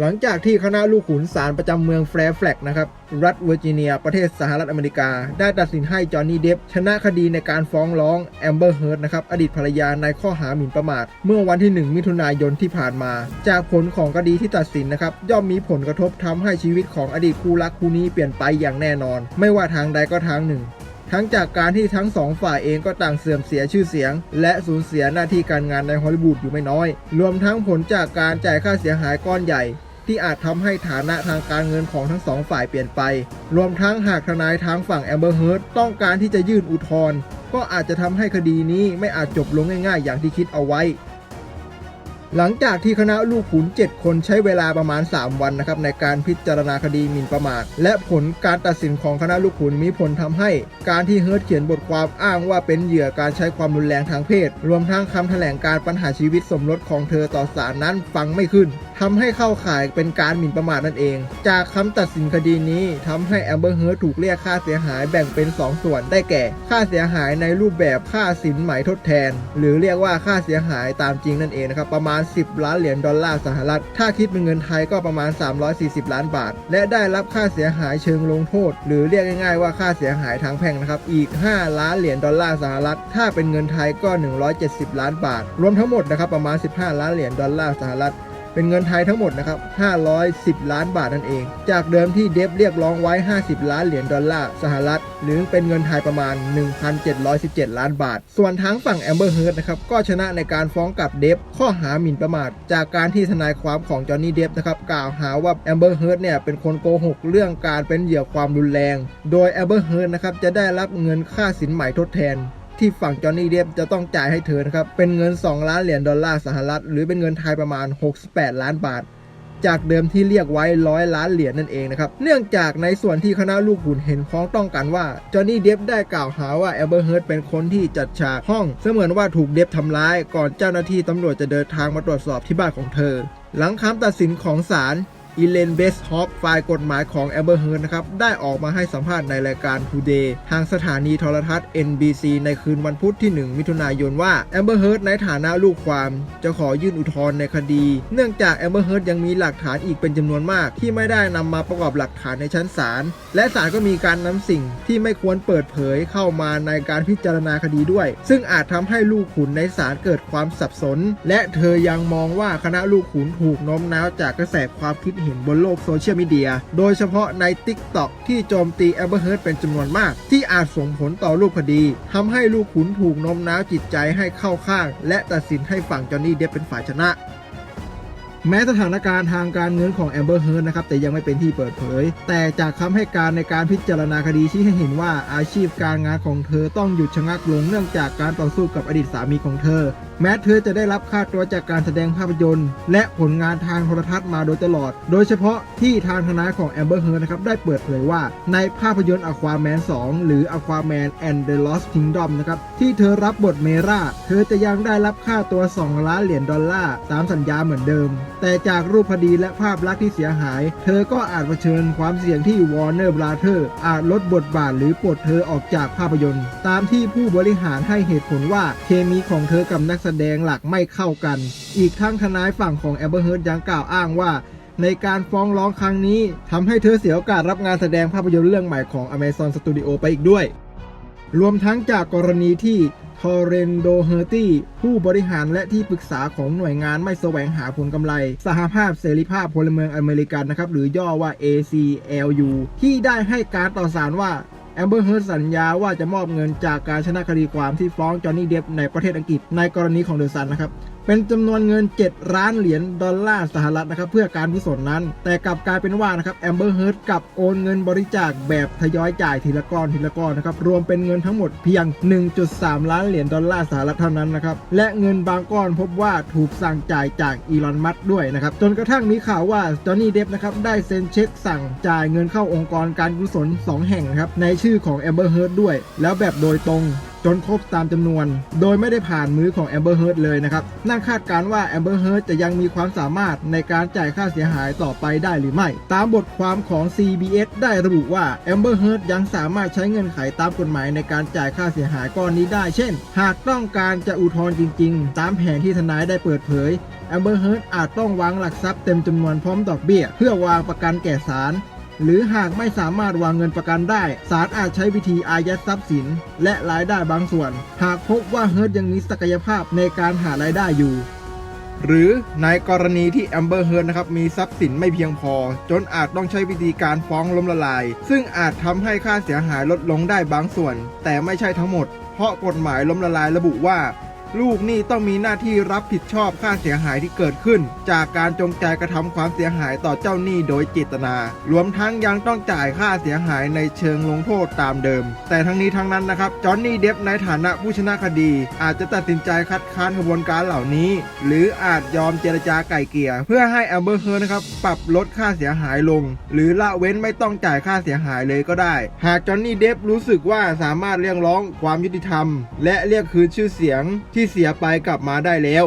หลังจากที่คณะลูกขุนศาลประจำเมืองแฟร์แฟลกนะครับ รัฐเวอร์จิเนีย ประเทศสหรัฐอเมริกา ได้ตัดสินให้จอห์นนี่เดฟชนะคดีในการฟ้องร้องแอมเบอร์เฮิร์ตนะครับ อดีตภรรยาในข้อหาหมิ่นประมาท เมื่อวันที่ 1 มิถุนายนที่ผ่านมา จากผลของคดีที่ตัดสินนะครับ ย่อมมีผลกระทบทำให้ชีวิตของอดีตคู่รักคู่นี้เปลี่ยนไปอย่างแน่นอน ไม่ว่าทางใดก็ทางหนึ่ง ทั้งจากการที่ทั้งสองฝ่ายเองก็ต่างเสื่อมเสียชื่อเสียง และสูญเสียหน้าที่การงานในฮอลลีวูดอยู่ไม่น้อย รวมทั้งผลจากการจ่ายค่าเสียหายก้อนใหญ่ ที่อาจทำให้ฐานะทางการเงินของทั้งสองฝ่ายเปลี่ยนไป รวมทั้งหากทนายทางฝั่งแอมเบอร์เฮิร์ตต้องการที่จะยื่นอุทธรณ์ก็อาจจะทำให้คดีนี้ไม่อาจจบลงง่าย ๆ อย่างที่คิดเอาไว้ หลังจากที่คณะลูกขุน 7 คนใช้เวลาประมาณ 3 วันนะครับในการพิจารณาคดีหมิ่นประมาท และผลการตัดสินของคณะลูกขุนมีผลทำให้ การที่เฮิร์ตเขียนบทความอ้างว่าเป็นเหยื่อการใช้ความรุนแรงทางเพศ รวมทั้งคำแถลงการปัญหาชีวิตสมรสของเธอต่อศาลนั้นฟังไม่ขึ้นทำให้เข้าข่ายเป็นการหมิ่นประมาทนั่นเอง จากคำตัดสินคดีนี้ทำให้แอมเบอร์เฮิร์ถูกเรียกค่าเสียหายแบ่งเป็น 2 ส่วนได้แก่ ค่าเสียหายในรูปแบบค่าสินไหมทดแทน หรือเรียกว่าค่าเสียหายตามจริงนั่นเองนะครับ ประมาณ 10 ล้านเหรียญดอลลาร์สหรัฐ ถ้าคิดเป็นเงินไทยก็ประมาณ 340 ล้านบาท และได้รับค่าเสียหายเชิงลงโทษ หรือเรียกง่ายๆว่าค่าเสียหายทางแพ่งนะครับอีก 5 ล้านเหรียญดอลลาร์สหรัฐ ถ้าเป็นเงินไทยก็ 170 ล้านบาท รวมทั้งหมดนะครับประมาณ 15 ล้านเหรียญดอลลาร์สหรัฐ เป็นเงินไทยทั้งหมดนะครับ 510 ล้านบาทนั่นเอง จากเดิมที่เดฟเรียกร้องไว้ 50 ล้านเหรียญดอลลาร์สหรัฐ หรือเป็นเงินไทยประมาณ 1,717 ล้านบาท ส่วนทางฝั่งแอมเบอร์เฮิร์ตนะครับ ก็ชนะในการฟ้องกับเดฟข้อหาหมิ่นประมาท จากการที่ทนายความของจอห์นนี่เดฟนะครับกล่าวหาว่าแอมเบอร์เฮิร์ตเนี่ยเป็นคนโกหกเรื่องการเป็นเหยื่อความรุนแรง โดยแอมเบอร์เฮิร์ตนะครับจะได้รับเงินค่าสินไหมทดแทน ที่ฝั่งจอห์นนี่เดฟจะต้องจ่ายให้เธอนะครับ เป็นเงิน 2 ล้านเหรียญดอลลาร์สหรัฐ หรือเป็นเงินไทยประมาณ 68 ล้านบาท จากเดิมที่เรียกไว้ร้อยล้านเหรียญนั่นเองนะครับ เนื่องจากในส่วนที่คณะลูกขุนเห็นพ้องต้องกันว่าจอห์นนี่เดฟได้กล่าวหาว่าแอมเบอร์เฮิร์ตเป็นคนที่จัดฉากห้อง เสมือนว่าถูกเดฟทำร้ายก่อนเจ้าหน้าที่ตำรวจจะเดินทางมาตรวจสอบที่บ้านของเธอ หลังคำตัดสินของศาล อีเลนเบสฮอปฝ่ายกฎหมายของแอมเบอร์เฮิร์นนะครับ ได้ออกมาให้สัมภาษณ์ในรายการ Today ทางสถานีโทรทัศน์ NBC ในคืนวันพุธที่ 1 มิถุนายนว่าแอมเบอร์เฮิร์ในฐานะลูกความ จะขอยื่นอุทธรณ์ในคดี เนื่องจากแอมเบอร์เฮิร์ยังมีหลักฐานอีกเป็นจำนวนมาก ที่ไม่ได้นำมาประกอบหลักฐานในชั้นศาลและศาลก็มีการนำสิ่งที่ไม่ควรเปิดเผยเข้ามาในการพิจารณาคดีด้วย ซึ่งอาจทำให้ลูกขุนในศาลเกิดความสับสน และเธอยังมองว่าคณะลูกขุนถูกโน้มน้าวจากกระแสความคิดเห็นบนโลกโซเชียลมีเดีย โดยเฉพาะใน TikTok ที่โจมตีแอมเบอร์เฮิร์ตเป็นจำนวนมาก ที่อาจส่งผลต่อรูปคดีทำให้ลูกขุนถูกน้มน้าวจิตใจให้เข้าข้าง และตัดสินให้ฝั่งจอห์นนี่เดฟเป็นฝ่ายชนะแม้สถานการณ์ทางการเงินของแอมเบอร์เฮิร์นนะครับแต่ยังไม่เป็นที่เปิดเผย แต่จากคำให้การในการพิจารณาคดีชี้ให้เห็นว่าอาชีพการงานของเธอต้องหยุดชะงักลงเนื่องจากการต่อสู้กับอดีตสามีของเธอแม้เธอจะได้รับค่าตัวจากการแสดงภาพยนตร์ และผลงานทางโทรทัศน์มาโดยตลอด โดยเฉพาะที่ทางทนายของแอมเบอร์เฮิร์นะครับได้เปิดเผยว่าในภาพยนตร์ Aquaman 2หรือ Aquaman and the Lost Kingdom นะครับที่เธอรับบทเมราเธอจะยังได้รับค่าตัว 2 ล้านเหรียญดอลลาร์ตามสัญญาเหมือนเดิม แต่จากรูปคดีและภาพลักษณ์ที่เสียหาย เธอก็อาจเผชิญความเสี่ยงที่ Warner Brother อาจลดบทบาทหรือปลดเธอออกจากภาพยนตร์ ตามที่ผู้บริหารให้เหตุผลว่าเคมีของเธอกับนักแสดงหลักไม่เข้ากัน อีกทั้งทนายฝั่งของแอมเบอร์เฮิร์ตยังกล่าวอ้างว่า ในการฟ้องร้องครั้งนี้ทำให้เธอเสียโอกาสรับงานแสดงภาพยนตร์เรื่องใหม่ของ Amazon Studio ไปอีกด้วย รวมทั้งจากกรณีที่ทอร์เรนโดเฮอร์ตี้ผู้บริหารและที่ปรึกษาของหน่วยงานไม่แสวงหาผลกำไร สหภาพเสรีภาพพลเมืองอเมริกันนะครับ หรือย่อว่า ACLU ที่ได้ให้การต่อสารว่า แอมเบอร์เฮิร์สัญญาว่าจะมอบเงินจากการชนะคดีความที่ฟ้องจอห์นนี่เดฟในประเทศอังกฤษในกรณีของเดอะซันนะครับ เป็นจำนวนเงิน 7 ล้านเหรียญดอลลาร์สหรัฐนะครับเพื่อการกุศลนั้น แต่กลับกลายเป็นว่านะครับแอมเบอร์เฮิร์ตกับโอนเงินบริจาคแบบทยอยจ่ายทีละก้อนทีละก้อนนะครับรวมเป็นเงินทั้งหมดเพียง 1.3 ล้านเหรียญดอลลาร์สหรัฐเท่านั้นนะครับและเงินบางก้อนพบว่าถูกสั่งจ่ายจากอีลอนมัสด้วยนะครับจนกระทั่งมีข่าวว่าจอห์นนี่เดฟนะครับได้เซ็นเช็คสั่งจ่ายเงินเข้าองค์กรการกุศล 2 แห่งนะครับในชื่อของแอมเบอร์เฮิร์ด้วย แล้วแบบโดยตรง จนครบตามจำนวน โดยไม่ได้ผ่านมือของแอมเบอร์เฮิร์ตเลยนะครับนั่นคาดการ์ว่าแอมเบอร์เฮิร์ตจะยังมีความสามารถในการจ่ายค่าเสียหายต่อไปได้หรือไม่ ตามบทความของ CBS ได้ระบุว่าแอมเบอร์เฮิร์ตยังสามารถใช้เงื่อนไขตามกฎหมายในการจ่ายค่าเสียหายก้อนนี้ได้ เช่น หากต้องการจะอุทธรณ์จริง ๆ ตามแผนที่ทนายได้เปิดเผยแอมเบอร์เฮิร์ตอาจต้องวางหลักทรัพย์เต็มจำนวนพร้อมดอกเบี้ย เพื่อวางประกันแก่ศาล หรือหากไม่สามารถวางเงินประกันได้ ศาลอาจใช้วิธีอายัดทรัพย์สิน และรายได้บางส่วน หากพบว่าเฮิร์ตยังมีศักยภาพในการหารายได้อยู่ หรือในกรณีที่แอมเบอร์เฮิร์นะครับมีทรัพย์สินไม่เพียงพอ จนอาจต้องใช้วิธีการฟ้องล้มละลาย ซึ่งอาจทำให้ค่าเสียหายลดลงได้บางส่วน แต่ไม่ใช่ทั้งหมด เพราะกฎหมายล้มละลายระบุว่า ลูกหนี้ต้องมีหน้าที่รับผิดชอบค่าเสียหายที่เกิดขึ้น จากการจงใจกระทำความเสียหายต่อเจ้าหนี้โดยเจตนา รวมทั้งยังต้องจ่ายค่าเสียหายในเชิงลงโทษตามเดิม แต่ทั้งนี้ทั้งนั้นนะครับจอห์นนี่เดฟในฐานะผู้ชนะคดี อาจจะตัดสินใจคัดค้านกระบวนการเหล่านี้ หรืออาจยอมเจรจาไก่เกลี่ยเพื่อให้แอมเบอร์เฮิร์นะครับปรับลดค่าเสียหายลง หรือละเว้นไม่ต้องจ่ายค่าเสียหายเลยก็ได้ หากจอห์นนี่เดฟรู้สึกว่าสามารถเรียกร้องความยุติธรรม และเรียกคืนชื่อเสียงที่ที่เสียไปกลับมาได้แล้ว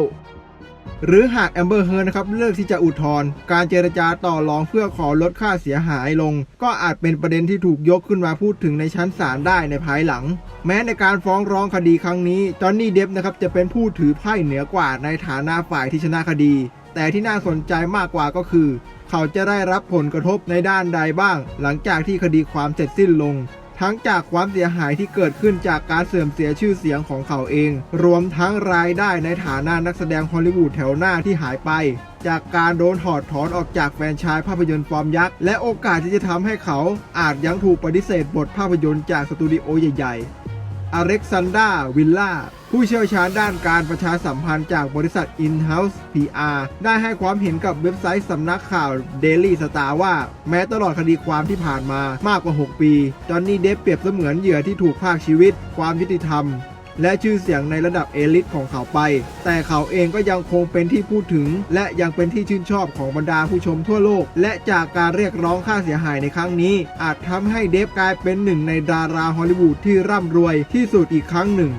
หรือหากแอมเบอร์เฮิร์นะครับเลือกที่จะอุทธรณ์การเจรจาต่อรองเพื่อขอลดค่าเสียหายลง ก็อาจเป็นประเด็นที่ถูกยกขึ้นมาพูดถึงในชั้นศาลได้ในภายหลัง แม้ในการฟ้องร้องคดีครั้งนี้จอห์นนี่เดฟนะครับจะเป็นผู้ถือไพ่เหนือกว่าในฐานะฝ่ายที่ชนะคดี แต่ที่น่าสนใจมากกว่าก็คือ เขาจะได้รับผลกระทบในด้านใดบ้าง หลังจากที่คดีความเสร็จสิ้นลง ทั้งจากความเสียหายที่เกิดขึ้นจากการเสื่อมเสียชื่อเสียงของเขาเอง รวมทั้งรายได้ในฐานะนักแสดงฮอลลีวูดแถวหน้าที่หายไป จากการโดนถอดถอนออกจากแฟรนชายภาพยนตร์ฟอร์มยักษ์และโอกาสที่จะทำให้เขาอาจยังถูกปฏิเสธบทภาพยนตร์จากสตูดิโอใหญ่ๆอเล็กซานดราวิลล่า ผู้เชี่ยวชาญด้านการประชาสัมพันธ์จากบริษัท In-House PR ได้ให้ความเห็นกับเว็บไซต์สำนักข่าว Daily Star ว่า แม้ตลอดคดีความที่ผ่านมามากกว่า 6 ปี จอนนี่เดฟเปรียบเสมือนเหยื่อที่ถูกพรากชีวิต ความยุติธรรม และชื่อเสียงในระดับเอลิทของเขาไป แต่เขาเองก็ยังคงเป็นที่พูดถึง และยังเป็นที่ชื่นชอบของบรรดาผู้ชมทั่วโลก และจากการเรียกร้องค่าเสียหายในครั้งนี้ อาจทำให้เดฟกลายเป็นหนึ่งในดาราฮอลลีวูดที่ร่ำรวยที่สุดอีกครั้งหนึ่ง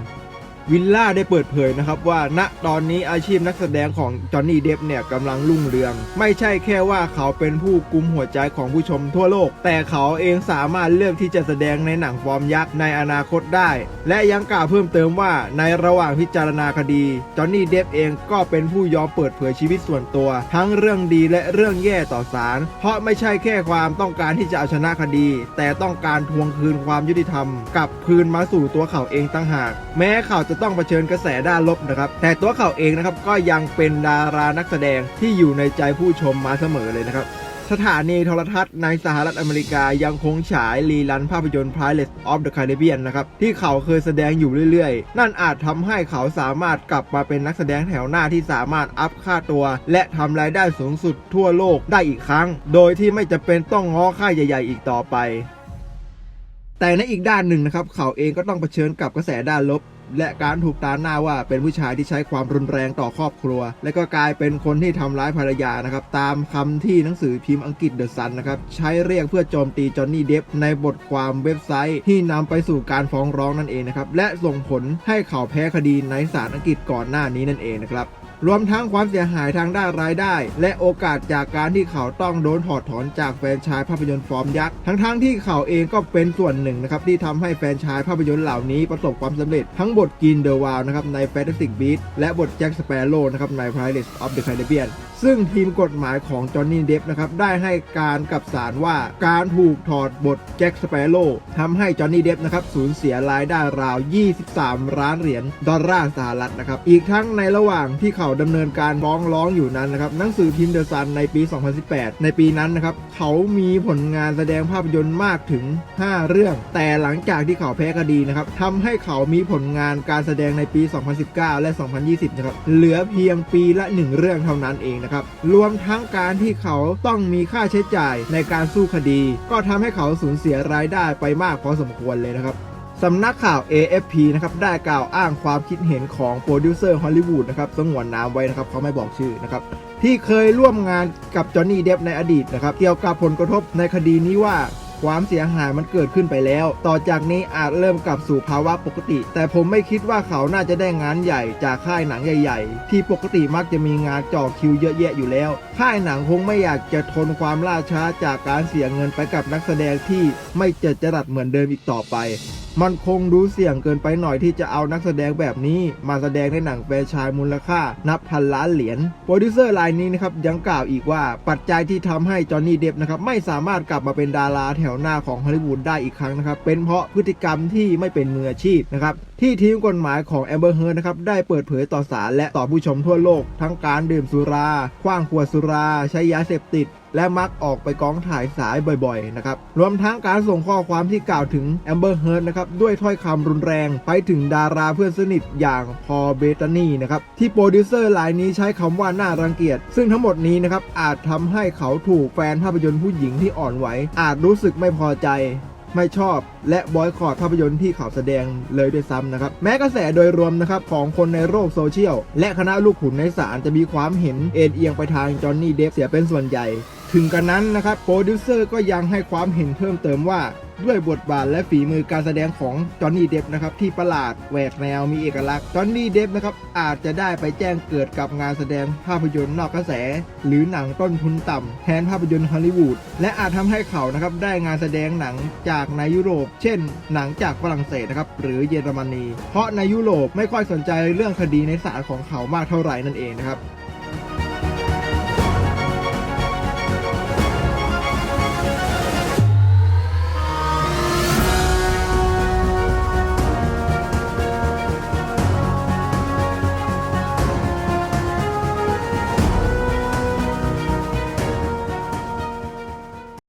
วิลล่าได้เปิดเผยนะครับว่าณตอนนี้อาชีพนักแสดงของจอห์นนี่เดฟเนี่ยกำลังรุ่งเรือง ไม่ใช่แค่ว่าเขาเป็นผู้กุมหัวใจของผู้ชมทั่วโลก แต่เขาเองสามารถเลือกที่จะแสดงในหนังฟอร์มยักษ์ในอนาคตได้ และยังกล่าวเพิ่มเติมว่าในระหว่างพิจารณาคดีจอห์นนี่เดฟเองก็เป็นผู้ยอมเปิดเผยชีวิตส่วนตัว ทั้งเรื่องดีและเรื่องแย่ต่อศาลเพราะไม่ใช่แค่ความต้องการที่จะเอาชนะคดี แต่ต้องการทวงคืนความยุติธรรมกลับคืนมาสู่ตัวเขาเองตั้งหาก แม้เขาจะต้องเผชิญกระแสด้านลบนะครับ แต่ตัวเขาเองนะครับก็ยังเป็นดารานักแสดงที่อยู่ในใจผู้ชมมาเสมอเลยนะครับสถานีโทรทัศน์ในสหรัฐอเมริกายังคงฉายรีลันภาพยนตร์ Pirates of the Caribbean นะครับ ที่เขาเคยแสดงอยู่เรื่อยๆ นั่นอาจทำให้เขาสามารถกลับมาเป็นนักแสดงแถวหน้าที่สามารถอัพค่าตัว และทำรายได้สูงสุดทั่วโลกได้อีกครั้ง โดยที่ไม่จำเป็นต้องง้อค่ายใหญ่ ๆ อีกต่อไปแต่ในอีกด้านหนึ่งนะครับ เขาเองก็ต้องเผชิญกับกระแสด้านลบ และการถูกตาหน้าว่าเป็นผู้ชายที่ใช้ความรุนแรงต่อครอบครัว และก็กลายเป็นคนที่ทำร้ายภรรยานะครับ ตามคำที่หนังสือพิมพ์อังกฤษเดอะซันนะครับ ใช้เรียกเพื่อโจมตีจอห์นนี่เดฟในบทความเว็บไซต์ที่นำไปสู่การฟ้องร้องนั่นเองนะครับ และส่งผลให้เขาแพ้คดีในศาลอังกฤษก่อนหน้านี้นั่นเองนะครับ รวมทั้งความเสียหายทางด้านรายได้ และโอกาสจากการที่เขาต้องโดนถอดถอนจากแฟรนไชายภาพยนตร์ฟอร์มยักษ์ทั้งๆทที่เขาเองก็เป็นส่วนหนึ่งนะครับที่ทำให้แฟรนไชายภาพยนตร์เหล่านี้ประสบความสำเร็จทั้งบทกินเดอะวาวนะครับใน Fantastic Beast และบทแจ็คสเปโร่นะครับใน Pirates of the Caribbean ซึ่งทีมกฎหมายของจอห์นนี่เดฟนะครับได้ให้การกับศาลว่าการถูกถอดบทแจ็คสเปโร่ทำให้จอห์นนี่เดฟนะครับสูญเสียรายได้ราว 23 ล้านเหรียญดอลลาร์สหรัฐนะครับอีกทั้งในระหว่างที่เขาดำเนินการฟ้องร้องอยู่นั้นนะครับหนังสือพิมพ์เดอะซันในปี 2018 ในปีนั้นนะครับเขามีผลงานแสดงภาพยนตร์มากถึง 5 เรื่อง แต่หลังจากที่เขาแพ้คดีนะครับทำให้เขามีผลงานการแสดงในปี 2019 และ 2020 นะครับเหลือเพียงปีละ 1 เรื่องเท่านั้นเองนะครับรวมทั้งการที่เขาต้องมีค่าใช้จ่ายในการสู้คดี ก็ทำให้เขาสูญเสียรายได้ไปมากพอสมควรเลยนะครับ สำนักข่าว AFP นะครับได้กล่าวอ้างความคิดเห็นของโปรดิวเซอร์ฮอลลีวูดนะครับสงวนนามไว้นะครับเขาไม่บอกชื่อนะครับที่เคยร่วมงานกับจอห์นนี่เดฟในอดีตนะครับเกี่ยวกับผลกระทบในคดีนี้ว่าความเสียหายมันเกิดขึ้นไปแล้ว ต่อจากนี้อาจเริ่มกลับสู่ภาวะปกติ แต่ผมไม่คิดว่าเขาน่าจะได้งานใหญ่จากค่ายหนังใหญ่ ๆ ที่ปกติมักจะมีงานจ่อคิวเยอะแยะอยู่แล้ว ค่ายหนังคงไม่อยากจะทนความล่าช้าจากการเสียเงินไปกับนักแสดงที่ไม่เจิดจรัสเหมือนเดิมอีกต่อไป มันคงดูเสี่ยงเกินไปหน่อยที่จะเอานักแสดงแบบนี้มาแสดงในหนังแฟรนชายมูลค่า นับพันล้านเหรียญโปรดิวเซอร์รายนี้นะครับยังกล่าวอีกว่าปัจจัยที่ทำให้จอห์นนี่เดฟนะครับไม่สามารถกลับมาเป็นดาราแถวหน้าของฮอลลีวูดได้อีกครั้งนะครับเป็นเพราะพฤติกรรมที่ไม่เป็นมืออาชีพนะครับที่ทีมกฎหมายของแอมเบอร์เฮิร์นะครับได้เปิดเผยต่อศาลและต่อผู้ชมทั่วโลก ทั้งการดื่มสุรา คว้างขวดสุรา ใช้ยาเสพติดและมักออกไปกองถ่ายสายบ่อยๆ นะครับ รวมทั้งการส่งข้อความที่กล่าวถึงแอมเบอร์เฮิร์ตนะครับ ด้วยถ้อยคำรุนแรงไปถึงดาราเพื่อนสนิทอย่างพอลเบตานีนะครับ ที่โปรดิวเซอร์รายนี้ใช้คำว่าน่ารังเกียจ ซึ่งทั้งหมดนี้นะครับ อาจทำให้เขาถูกแฟนภาพยนตร์ผู้หญิงที่อ่อนไหว อาจรู้สึกไม่พอใจไม่ชอบและบอยคอรดภาพยนตร์ที่เขาแสดงเลยด้วยซ้ำนะครับ แม้กระแสโดยรวมนะครับของคนในโลกโซเชียล และคณะลูกขุนในศาลจะมีความเห็นเอ็นเอียงไปทางจอห์นนี่เดฟเสียเป็นส่วนใหญ่ ถึงกันนั้นนะครับโปรดิวเซอร์ก็ยังให้ความเห็นเพิ่มเติมว่าด้วยบทบาทและฝีมือการแสดงของจอห์นนี่เดฟนะครับที่ประหลาดแหวกแนวมีเอกลักษณ์จอห์นนี่เดฟนะครับอาจจะได้ไปแจ้งเกิดกับงานแสดงภาพยนตร์นอกกระแส หรือหนังต้นทุนต่ำแทนภาพยนตร์ฮอลลีวูดและอาจทำให้เขานะครับได้งานแสดงหนังจากในยุโรป เช่น หนังจากฝรั่งเศสนะครับหรือเยอรมนี เพราะในยุโรปไม่ค่อยสนใจเรื่องคดีในศาลของเขามากเท่าไหร่นั่นเองนะครับ